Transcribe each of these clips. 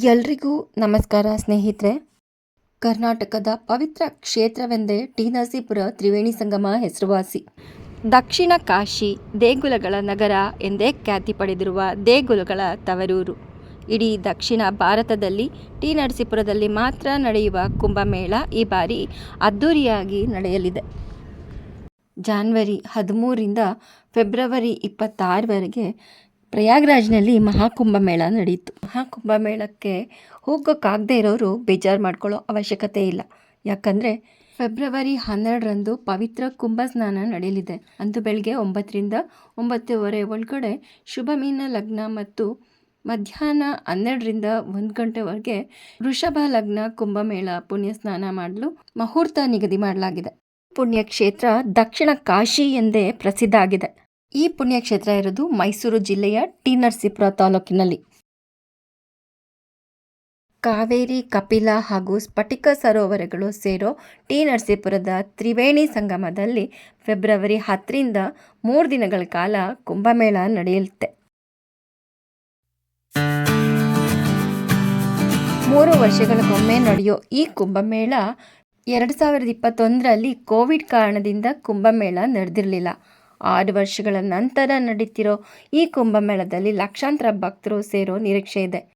ಎಲ್ರಿಗೂ ನಮಸ್ಕಾರ ಸ್ನೇಹಿತರೆ. ಕರ್ನಾಟಕದ ಪವಿತ್ರ ಕ್ಷೇತ್ರವೆಂದೇ ಟಿ ನರಸೀಪುರ ತ್ರಿವೇಣಿ ಸಂಗಮ ಹೆಸರುವಾಸಿ. ದಕ್ಷಿಣ ಕಾಶಿ ದೇಗುಲಗಳ ನಗರ ಎಂದೇ ಖ್ಯಾತಿ ಪಡೆದಿರುವ ದೇಗುಲಗಳ ತವರೂರು. ಇಡೀ ದಕ್ಷಿಣ ಭಾರತದಲ್ಲಿ ಟಿ ನರಸೀಪುರದಲ್ಲಿ ಮಾತ್ರ ನಡೆಯುವ ಕುಂಭಮೇಳ ಈ ಬಾರಿ ಅದ್ಧೂರಿಯಾಗಿ ನಡೆಯಲಿದೆ. ಜಾನ್ವರಿ ಹದಿಮೂರಿಂದ ಫೆಬ್ರವರಿ ಇಪ್ಪತ್ತಾರವರೆಗೆ ಪ್ರಯಾಗ್ರಾಜ್ನಲ್ಲಿ ಮಹಾಕುಂಭಮೇಳ ನಡೆಯಿತು ಮಹಾಕುಂಭಮೇಳಕ್ಕೆ ಹೋಗೋಕ್ಕಾಗದೇ ಇರೋರು ಬೇಜಾರು ಮಾಡ್ಕೊಳ್ಳೋ ಅವಶ್ಯಕತೆ ಇಲ್ಲ. ಯಾಕಂದರೆ ಫೆಬ್ರವರಿ ಹನ್ನೆರಡರಂದು ಪವಿತ್ರ ಕುಂಭ ಸ್ನಾನ ನಡೆಯಲಿದೆ. ಅಂದು ಬೆಳಗ್ಗೆ ಒಂಬತ್ತರಿಂದ ಒಂಬತ್ತುವರೆ ಒಳಗಡೆ ಶುಭ ಮೀನ ಲಗ್ನ ಮತ್ತು ಮಧ್ಯಾಹ್ನ ಹನ್ನೆರಡರಿಂದ ಒಂದು ಗಂಟೆವರೆಗೆ ವೃಷಭ ಲಗ್ನ ಕುಂಭಮೇಳ ಪುಣ್ಯ ಸ್ನಾನ ಮಾಡಲು ಮುಹೂರ್ತ ನಿಗದಿ ಮಾಡಲಾಗಿದೆ. ಪುಣ್ಯಕ್ಷೇತ್ರ ದಕ್ಷಿಣ ಕಾಶಿ ಎಂದೇ ಪ್ರಸಿದ್ಧ ಆಗಿದೆ. ಈ ಪುಣ್ಯಕ್ಷೇತ್ರ ಇರೋದು ಮೈಸೂರು ಜಿಲ್ಲೆಯ ಟಿ ನರಸೀಪುರ ತಾಲೂಕಿನಲ್ಲಿ. ಕಾವೇರಿ, ಕಪಿಲ ಹಾಗೂ ಸ್ಫಟಿಕ ಸರೋವರಗಳು ಸೇರೋ ಟಿ ನರಸೀಪುರದ ತ್ರಿವೇಣಿ ಸಂಗಮದಲ್ಲಿ ಫೆಬ್ರವರಿ ಹತ್ತರಿಂದ ಮೂರು ದಿನಗಳ ಕಾಲ ಕುಂಭಮೇಳ ನಡೆಯುತ್ತೆ ಮೂರು ವರ್ಷಗಳಿಗೊಮ್ಮೆ ನಡೆಯೋ ಈ ಕುಂಭಮೇಳ ಎರಡು ಸಾವಿರದ ಇಪ್ಪತ್ತೊಂದರಲ್ಲಿ ಕೋವಿಡ್ ಕಾರಣದಿಂದ ಕುಂಭಮೇಳ ನಡೆದಿರಲಿಲ್ಲ. ಆರು ವರ್ಷಗಳ ನಂತರ ನಡೀತಿರೋ ಈ ಕುಂಭಮೇಳದಲ್ಲಿ ಲಕ್ಷಾಂತರ ಭಕ್ತರು ಸೇರೋ ನಿರೀಕ್ಷೆ ಇದೆ.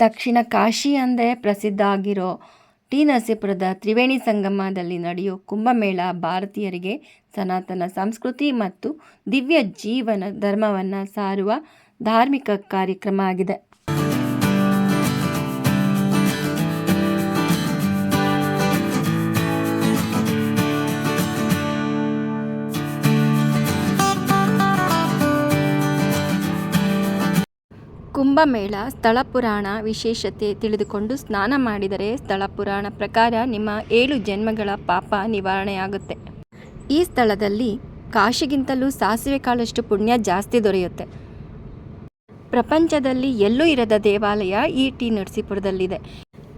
ದಕ್ಷಿಣ ಕಾಶಿ ಅಂದರೆ ಪ್ರಸಿದ್ಧ ಆಗಿರೋ ಟಿ ನರಸೀಪುರದ ತ್ರಿವೇಣಿ ಸಂಗಮದಲ್ಲಿ ನಡೆಯೋ ಕುಂಭಮೇಳ ಭಾರತೀಯರಿಗೆ ಸನಾತನ ಸಂಸ್ಕೃತಿ ಮತ್ತು ದಿವ್ಯ ಜೀವನ ಧರ್ಮವನ್ನು ಸಾರುವ ಧಾರ್ಮಿಕ ಕಾರ್ಯಕ್ರಮ ಆಗಿದೆ. ಕುಂಭಮೇಳ ಸ್ಥಳ ಪುರಾಣ ವಿಶೇಷತೆ ತಿಳಿದುಕೊಂಡು ಸ್ನಾನ ಮಾಡಿದರೆ ಸ್ಥಳ ಪುರಾಣ ಪ್ರಕಾರ ನಿಮ್ಮ ಏಳು ಜನ್ಮಗಳ ಪಾಪ ನಿವಾರಣೆಯಾಗುತ್ತೆ. ಈ ಸ್ಥಳದಲ್ಲಿ ಕಾಶಿಗಿಂತಲೂ ಸಾಸಿವೆ ಕಾಳಷ್ಟು ಪುಣ್ಯ ಜಾಸ್ತಿ ದೊರೆಯುತ್ತೆ. ಪ್ರಪಂಚದಲ್ಲಿ ಎಲ್ಲೂ ಇರದ ದೇವಾಲಯ ಈ ಟಿ ನರಸೀಪುರದಲ್ಲಿದೆ.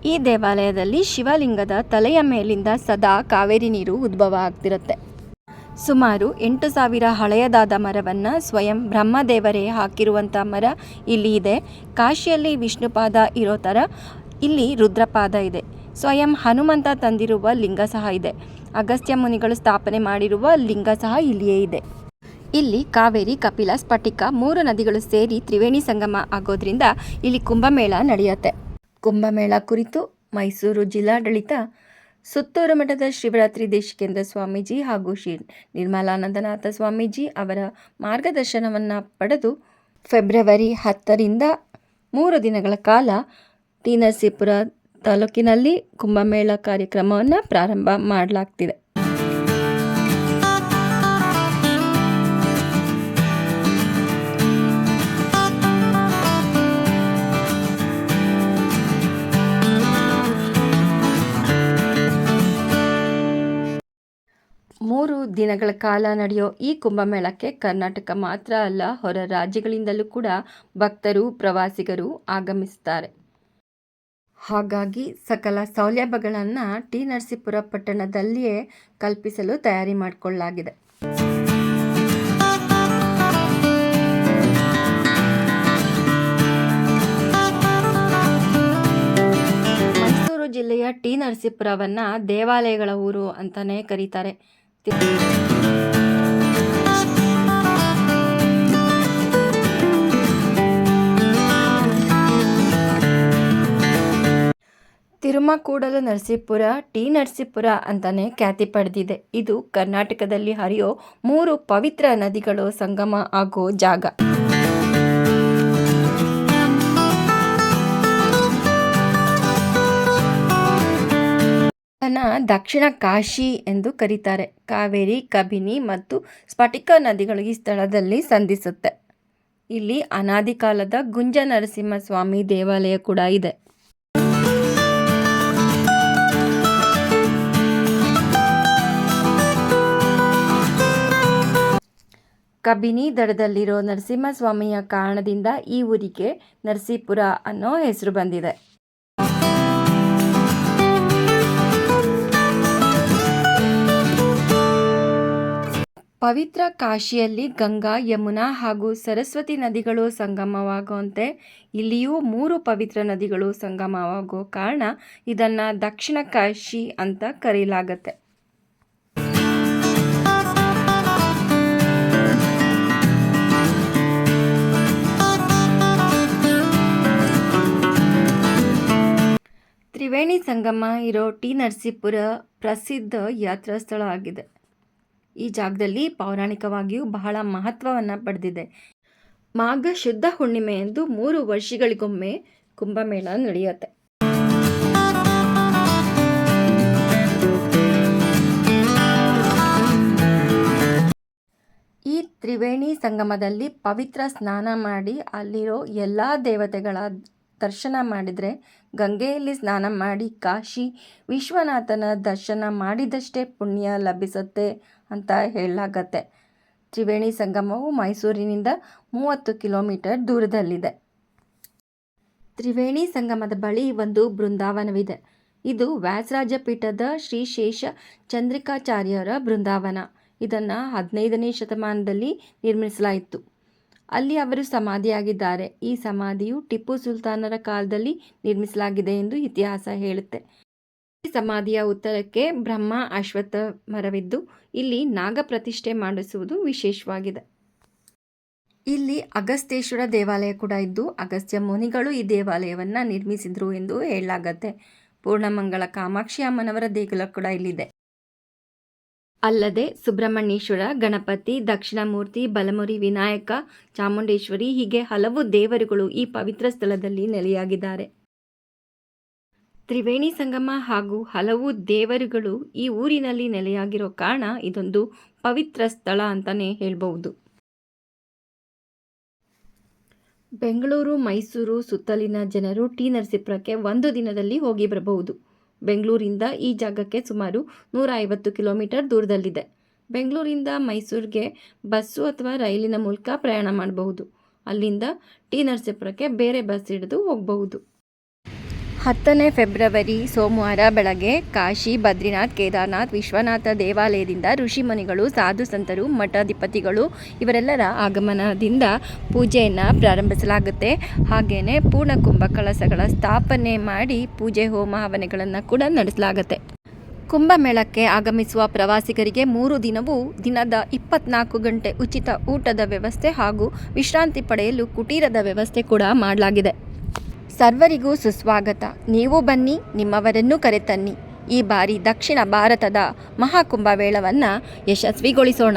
ಈ ದೇವಾಲಯದಲ್ಲಿ ಶಿವಲಿಂಗದ ತಲೆಯ ಮೇಲಿಂದ ಸದಾ ಕಾವೇರಿ ನೀರು ಉದ್ಭವ ಆಗ್ತಿರುತ್ತೆ. ಸುಮಾರು ಎಂಟು ಸಾವಿರ ಹಳೆಯದಾದ ಮರವನ್ನು ಸ್ವಯಂ ಬ್ರಹ್ಮದೇವರೇ ಹಾಕಿರುವಂಥ ಮರ ಇಲ್ಲಿ ಇದೆ. ಕಾಶಿಯಲ್ಲಿ ವಿಷ್ಣುಪಾದ ಇರೋ ಥರ ಇಲ್ಲಿ ರುದ್ರಪಾದ ಇದೆ. ಸ್ವಯಂ ಹನುಮಂತ ತಂದಿರುವ ಲಿಂಗ ಸಹ ಇದೆ. ಅಗಸ್ತ್ಯ ಮುನಿಗಳು ಸ್ಥಾಪನೆ ಮಾಡಿರುವ ಲಿಂಗ ಸಹ ಇಲ್ಲಿಯೇ ಇದೆ. ಇಲ್ಲಿ ಕಾವೇರಿ ಕಪಿಲ ಸ್ಫಟಿಕ ಮೂರು ನದಿಗಳು ಸೇರಿ ತ್ರಿವೇಣಿ ಸಂಗಮ ಆಗೋದ್ರಿಂದ ಇಲ್ಲಿ ಕುಂಭಮೇಳ ನಡೆಯುತ್ತೆ. ಕುಂಭಮೇಳ ಕುರಿತು ಮೈಸೂರು ಜಿಲ್ಲಾಡಳಿತ ಸುತ್ತೂರು ಮಠದ ಶಿವರಾತ್ರಿ ದೇಶಿಕೇಂದ್ರ ಸ್ವಾಮೀಜಿ ಹಾಗೂ ಶ್ರೀ ನಿರ್ಮಲಾನಂದನಾಥ ಸ್ವಾಮೀಜಿ ಅವರ ಮಾರ್ಗದರ್ಶನವನ್ನು ಪಡೆದು ಫೆಬ್ರವರಿ ಹತ್ತರಿಂದ ಮೂರು ದಿನಗಳ ಕಾಲ ಟಿ ನರಸೀಪುರ ತಾಲೂಕಿನಲ್ಲಿ ಕುಂಭಮೇಳ ಕಾರ್ಯಕ್ರಮವನ್ನು ಪ್ರಾರಂಭ ಮಾಡಲಾಗ್ತಿದೆ. ದಿನಗಳ ಕಾಲ ನಡೆಯೋ ಈ ಕುಂಭಮೇಳಕ್ಕೆ ಕರ್ನಾಟಕ ಮಾತ್ರ ಅಲ್ಲ, ಹೊರ ರಾಜ್ಯಗಳಿಂದಲೂ ಕೂಡ ಭಕ್ತರು, ಪ್ರವಾಸಿಗರು ಆಗಮಿಸುತ್ತಾರೆ. ಹಾಗಾಗಿ ಸಕಲ ಸೌಲಭ್ಯಗಳನ್ನು ಟಿ. ನರಸೀಪುರ ಪಟ್ಟಣದಲ್ಲಿಯೇ ಕಲ್ಪಿಸಲು ತಯಾರಿ ಮಾಡಿಕೊಳ್ಳಲಾಗಿದೆ. ಮೈಸೂರು ಜಿಲ್ಲೆಯ ಟಿ. ನರಸೀಪುರವನ್ನು ದೇವಾಲಯಗಳ ಊರು ಅಂತಲೇ ಕರೀತಾರೆ. ತಿರುಮಕೂಡಲು ನರಸೀಪುರ, ಟಿ ನರಸೀಪುರ ಅಂತಲೇ ಖ್ಯಾತಿ ಪಡೆದಿದೆ. ಇದು ಕರ್ನಾಟಕದಲ್ಲಿ ಹರಿಯೋ ಮೂರು ಪವಿತ್ರ ನದಿಗಳು ಸಂಗಮ ಆಗೋ ಜಾಗ. ಇದನ್ನು ದಕ್ಷಿಣ ಕಾಶಿ ಎಂದು ಕರೀತಾರೆ. ಕಾವೇರಿ, ಕಬಿನಿ ಮತ್ತು ಸ್ಫಟಿಕ ನದಿಗಳು ಈ ಸ್ಥಳದಲ್ಲಿ ಸಂಧಿಸುತ್ತೆ. ಇಲ್ಲಿ ಅನಾದಿ ಕಾಲದ ಗುಂಜ ನರಸಿಂಹಸ್ವಾಮಿ ದೇವಾಲಯ ಕೂಡ ಇದೆ. ಕಬಿನಿ ದಡದಲ್ಲಿರೋ ನರಸಿಂಹಸ್ವಾಮಿಯ ಕಾರಣದಿಂದ ಈ ಊರಿಗೆ ನರಸೀಪುರ ಅನ್ನೋ ಹೆಸರು ಬಂದಿದೆ. ಪವಿತ್ರ ಕಾಶಿಯಲ್ಲಿ ಗಂಗಾ, ಯಮುನಾ ಹಾಗೂ ಸರಸ್ವತಿ ನದಿಗಳು ಸಂಗಮವಾಗುವಂತೆ ಇಲ್ಲಿಯೂ ಮೂರು ಪವಿತ್ರ ನದಿಗಳು ಸಂಗಮವಾಗೋ ಕಾರಣ ಇದನ್ನು ದಕ್ಷಿಣ ಕಾಶಿ ಅಂತ ಕರೆಯಲಾಗತ್ತೆ. ತ್ರಿವೇಣಿ ಸಂಗಮ ಇರೋ ಟಿ ನರಸೀಪುರ ಪ್ರಸಿದ್ಧ ಯಾತ್ರಾ ಸ್ಥಳ ಆಗಿದೆ. ಈ ಜಾಗದಲ್ಲಿ ಪೌರಾಣಿಕವಾಗಿಯೂ ಬಹಳ ಮಹತ್ವವನ್ನು ಪಡೆದಿದೆ. ಮಾಘ ಶುದ್ಧ ಹುಣ್ಣಿಮೆಯಂದು ಮೂರು ವರ್ಷಗಳಿಗೊಮ್ಮೆ ಕುಂಭಮೇಳ ನಡೆಯುತ್ತೆ. ಈ ತ್ರಿವೇಣಿ ಸಂಗಮದಲ್ಲಿ ಪವಿತ್ರ ಸ್ನಾನ ಮಾಡಿ ಅಲ್ಲಿರೋ ಎಲ್ಲ ದೇವತೆಗಳ ದರ್ಶನ ಮಾಡಿದರೆ ಗಂಗೆಯಲ್ಲಿ ಸ್ನಾನ ಮಾಡಿ ಕಾಶಿ ವಿಶ್ವನಾಥನ ದರ್ಶನ ಮಾಡಿದಷ್ಟೇ ಪುಣ್ಯ ಲಭಿಸುತ್ತೆ ಅಂತ ಹೇಳಲಾಗತ್ತೆ. ತ್ರಿವೇಣಿ ಸಂಗಮವು ಮೈಸೂರಿನಿಂದ ಮೂವತ್ತು ಕಿಲೋಮೀಟರ್ ದೂರದಲ್ಲಿದೆ. ತ್ರಿವೇಣಿ ಸಂಗಮದ ಬಳಿ ಒಂದು ಬೃಂದಾವನವಿದೆ. ಇದು ವ್ಯಾಸರಾಜ ಪೀಠದ ಶ್ರೀ ಶೇಷ ಚಂದ್ರಿಕಾಚಾರ್ಯರ ಬೃಂದಾವನ. ಇದನ್ನು ಹದಿನೈದನೇ ಶತಮಾನದಲ್ಲಿ ನಿರ್ಮಿಸಲಾಯಿತು. ಅಲ್ಲಿ ಅವರು ಸಮಾಧಿಯಾಗಿದ್ದಾರೆ. ಈ ಸಮಾಧಿಯು ಟಿಪ್ಪು ಸುಲ್ತಾನರ ಕಾಲದಲ್ಲಿ ನಿರ್ಮಿಸಲಾಗಿದೆ ಎಂದು ಇತಿಹಾಸ ಹೇಳುತ್ತೆ. ಸಮಾಧಿಯ ಉತ್ತರಕ್ಕೆ ಬ್ರಹ್ಮ ಅಶ್ವತ್ಥ ಮರವಿದ್ದು, ಇಲ್ಲಿ ನಾಗ ಪ್ರತಿಷ್ಠೆ ಮಾಡಿಸುವುದು ವಿಶೇಷವಾಗಿದೆ. ಇಲ್ಲಿ ಅಗಸ್ತ್ಯೇಶ್ವರ ದೇವಾಲಯ ಕೂಡ ಇದ್ದು, ಅಗಸ್ತ್ಯ ಮುನಿಗಳು ಈ ದೇವಾಲಯವನ್ನು ನಿರ್ಮಿಸಿದ್ರು ಎಂದು ಹೇಳಲಾಗತ್ತೆ. ಪೂರ್ಣಮಂಗಳ ಕಾಮಾಕ್ಷಿ ಅಮ್ಮನವರ ದೇಗುಲ ಕೂಡ ಇಲ್ಲಿದೆ. ಅಲ್ಲದೆ ಸುಬ್ರಹ್ಮಣ್ಯೇಶ್ವರ, ಗಣಪತಿ, ದಕ್ಷಿಣಮೂರ್ತಿ, ಬಲಮುರಿ ವಿನಾಯಕ, ಚಾಮುಂಡೇಶ್ವರಿ ಹೀಗೆ ಹಲವು ದೇವರುಗಳು ಈ ಪವಿತ್ರ ಸ್ಥಳದಲ್ಲಿ ನೆಲೆಯಾಗಿದ್ದಾರೆ. ತ್ರಿವೇಣಿ ಸಂಗಮ ಹಾಗೂ ಹಲವು ದೇವರುಗಳು ಈ ಊರಿನಲ್ಲಿ ನೆಲೆಯಾಗಿರೋ ಕಾರಣ ಇದೊಂದು ಪವಿತ್ರ ಸ್ಥಳ ಅಂತಲೇ ಹೇಳ್ಬೋದು ಬೆಂಗಳೂರು, ಮೈಸೂರು ಸುತ್ತಲಿನ ಜನರು ಟಿ ನರಸೀಪುರಕ್ಕೆ ಒಂದು ದಿನದಲ್ಲಿ ಹೋಗಿ ಬರಬಹುದು. ಬೆಂಗಳೂರಿಂದ ಈ ಜಾಗಕ್ಕೆ ಸುಮಾರು ನೂರ ಐವತ್ತು ಕಿಲೋಮೀಟರ್ ದೂರದಲ್ಲಿದೆ. ಬೆಂಗಳೂರಿಂದ ಮೈಸೂರಿಗೆ ಬಸ್ಸು ಅಥವಾ ರೈಲಿನ ಮೂಲಕ ಪ್ರಯಾಣ ಮಾಡಬಹುದು. ಅಲ್ಲಿಂದ ಟಿ ನರಸೀಪುರಕ್ಕೆ ಬೇರೆ ಬಸ್ ಹಿಡಿದು ಹೋಗಬಹುದು. ಹತ್ತನೇ ಫೆಬ್ರವರಿ ಸೋಮವಾರ ಬೆಳಗ್ಗೆ ಕಾಶಿ, ಬದ್ರಿನಾಥ್, ಕೇದಾರ್ನಾಥ್, ವಿಶ್ವನಾಥ ದೇವಾಲಯದಿಂದ ಋಷಿಮುನಿಗಳು, ಸಾಧು ಸಂತರು, ಮಠಾಧಿಪತಿಗಳು ಇವರೆಲ್ಲರ ಆಗಮನದಿಂದ ಪೂಜೆಯನ್ನು ಪ್ರಾರಂಭಿಸಲಾಗುತ್ತೆ. ಹಾಗೆಯೇ ಪೂರ್ಣ ಕುಂಭ ಕಳಸಗಳ ಸ್ಥಾಪನೆ ಮಾಡಿ ಪೂಜೆ, ಹೋಮ ಹವನೆಗಳನ್ನು ಕೂಡ ನಡೆಸಲಾಗುತ್ತೆ. ಕುಂಭಮೇಳಕ್ಕೆ ಆಗಮಿಸುವ ಪ್ರವಾಸಿಗರಿಗೆ ಮೂರು ದಿನವೂ ದಿನದ ಇಪ್ಪತ್ನಾಲ್ಕು ಗಂಟೆ ಉಚಿತ ಊಟದ ವ್ಯವಸ್ಥೆ ಹಾಗೂ ವಿಶ್ರಾಂತಿ ಪಡೆಯಲು ಕುಟೀರದ ವ್ಯವಸ್ಥೆ ಕೂಡ ಮಾಡಲಾಗಿದೆ. ಸರ್ವರಿಗೂ ಸುಸ್ವಾಗತ. ನೀವು ಬನ್ನಿ ನಿಮ್ಮವರನ್ನು ಕರೆತನ್ನಿ. ಈ ಬಾರಿ ದಕ್ಷಿಣ ಭಾರತದ ಮಹಾಕುಂಭಮೇಳವನ್ನು ಯಶಸ್ವಿಗೊಳಿಸೋಣ.